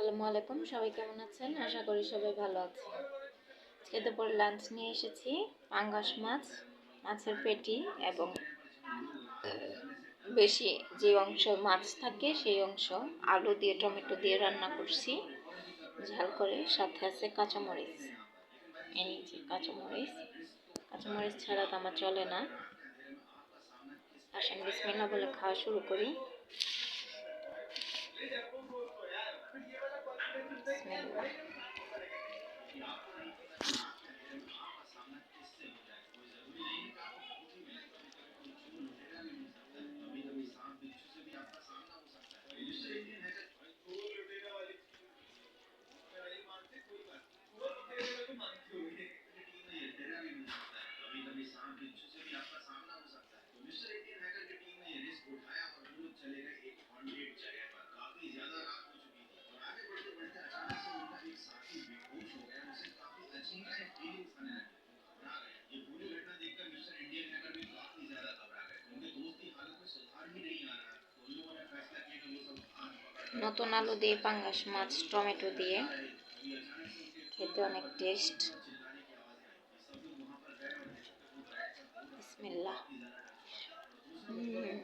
আসসালামু আলাইকুম। সবাই কেমন আছেন? আশা করি সবাই ভালো আছেন। আজকে দুপুর লাঞ্চ নিয়ে এসেছি। পাঙ্গাস মাছ, মাছের পেটি এবং বেশি যে অংশ মাছ থাকে সেই অংশ আলু দিয়ে, টমেটো দিয়ে রান্না করছি। ঝাল করে সাথে আছে কাঁচামরিচ। এই নিয়েছি কাঁচামরিচ। কাঁচামরিচ ছাড়া তো আমার চলে না। আসেন বিসমিল্লা বলে খাওয়া শুরু করি। Thank you. নতুন আলু দিয়ে পাঙ্গাস মাছ টমেটো দিয়ে। খেতে অনেক টেস্ট হুম।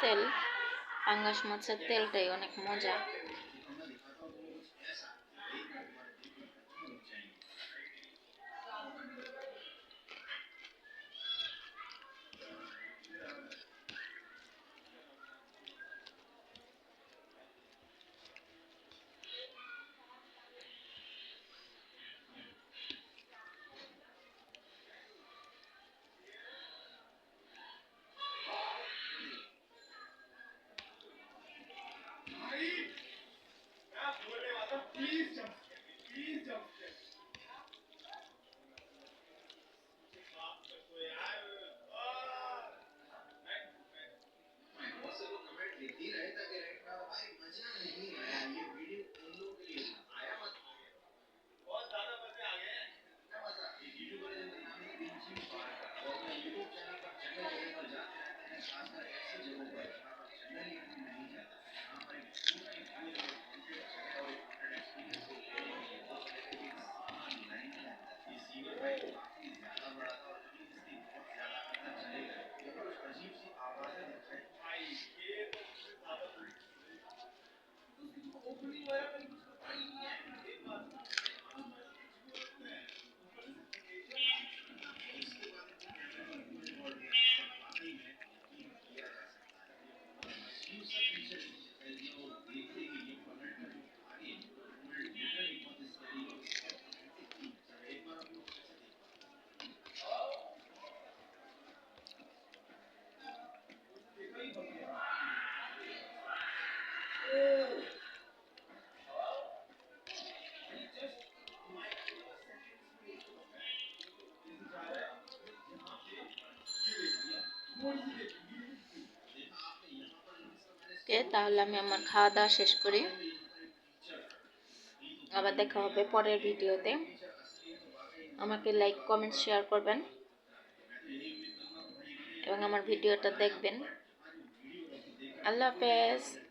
তেল পাঙ্গাস মাছের তেলটাই অনেক মজা। আজকে, তাহলে আমি আমার খাওয়া দাওয়া শেষ করি। আবার দেখা হবে পরের ভিডিওতে। আমাকে লাইক কমেন্ট শেয়ার করবেন। এবং আমার ভিডিওটা দেখবেন। আল্লাহ হাফেজ।